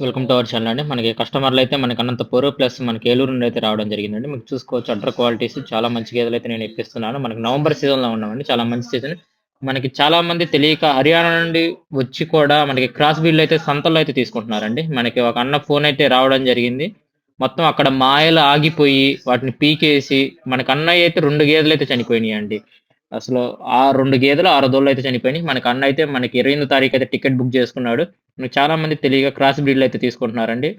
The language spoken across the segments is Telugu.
వెల్కమ్ టు అవర్ ఛానల్ అండి. మనకి కస్టమర్లు అయితే మనకి అనంతపూర్ ప్లస్ మనకి ఏలూరు నుండి అయితే రావడం జరిగిందండి. మీకు చూసుకోవచ్చు అడ్డర్ క్వాలిటీస్ చాలా మంచి గేదెలు అయితే నేను ఇప్పిస్తున్నాను. మనకి నవంబర్ సీజన్లో ఉన్నామండి. చాలా మంచి సీజన్ మనకి చాలా మంది తెలియక హర్యానా నుండి వచ్చి కూడా మనకి క్రాస్ బీల్ అయితే సంతల్లో అయితే తీసుకుంటున్నారండి. మనకి ఒక అన్న ఫోన్ అయితే రావడం జరిగింది. మొత్తం అక్కడ మాయలు ఆగిపోయి వాటిని పీకేసి మనకి అన్నయ్య అయితే రెండు గేదెలు అయితే చనిపోయినాయి అండి అసలు ఆ రెండు గేదెలు ఆరు దోళ్ళు అయితే చనిపోయినాయి. మనకి అన్న అయితే మనకి ఇరవై ఎనిమిది తారీఖు అయితే టికెట్ బుక్ చేసుకున్నాడు. చాలా మంది తెలియక క్రాస్ బ్రీడ్లు అయితే తీసుకుంటున్నారండి.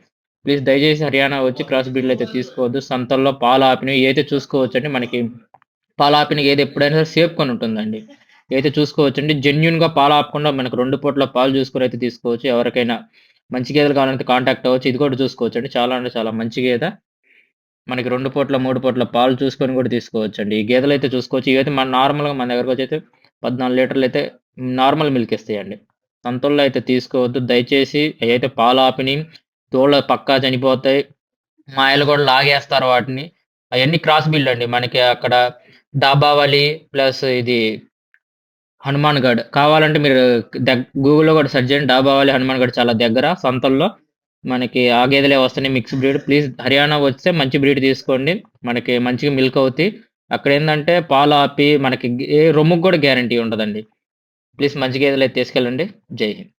ప్లీజ్ దయచేసి హర్యానా వచ్చి క్రాస్ బ్రీడ్లు అయితే తీసుకోవద్దు. సంతల్లో పాలు ఆపినవి అయితే చూసుకోవచ్చు అండి మనకి పాలు ఆపిన ఏది ఎప్పుడైనా సరే సేఫ్ కొని ఉంటుందండి. అయితే చూసుకోవచ్చు అండి జెన్యున్గా పాలు ఆపకుండా మనకు రెండు పూట్ల పాలు చూసుకుని అయితే తీసుకోవచ్చు. ఎవరికైనా మంచి గేదెలు కావాలంటే కాంటాక్ట్ అవ్వచ్చు. ఇది కూడా చూసుకోవచ్చు అండి చాలా అంటే చాలా మంచి గేదె. మనకి రెండు పూట్ల మూడు పూట్ల పాలు చూసుకొని కూడా తీసుకోవచ్చు అండి ఈ గేదెలు అయితే చూసుకోవచ్చు. ఇవైతే మన నార్మల్గా మన దగ్గరకు వచ్చి అయితే పద్నాలుగు లీటర్లు అయితే నార్మల్ మిల్క్ ఇస్తాయండి. సంతల్లో అయితే తీసుకోవద్దు. దయచేసి అయితే పాలు ఆపిని తోళ్ళ పక్కా చనిపోతాయి మాయలు కూడా లాగేస్తారు వాటిని. అవన్నీ క్రాస్ బిల్డ్ అండి. మనకి అక్కడ డాబావళి ప్లస్ ఇది హనుమాన్ గఢ్. కావాలంటే మీరు దగ్ గూగుల్లో కూడా సెర్చ్ చేయండి. డాబావళి హనుమాన్ గఢ్ చాలా దగ్గర సంతల్లో మనకి ఆ గేదెలే వస్తున్నాయి మిక్స్ బ్రీడ్ ప్లీజ్ హర్యానా వస్తే మంచి బ్రీడ్ తీసుకోండి. మనకి మంచిగా మిల్క్ అవుతాయి. అక్కడ ఏంటంటే పాలు ఆపి మనకి ఏ రొమ్ముకు కూడా గ్యారంటీ ఉండదండి. ప్లీజ్ మంచి గేదెలు అయితే తీసుకెళ్ళండి. జై హింద్.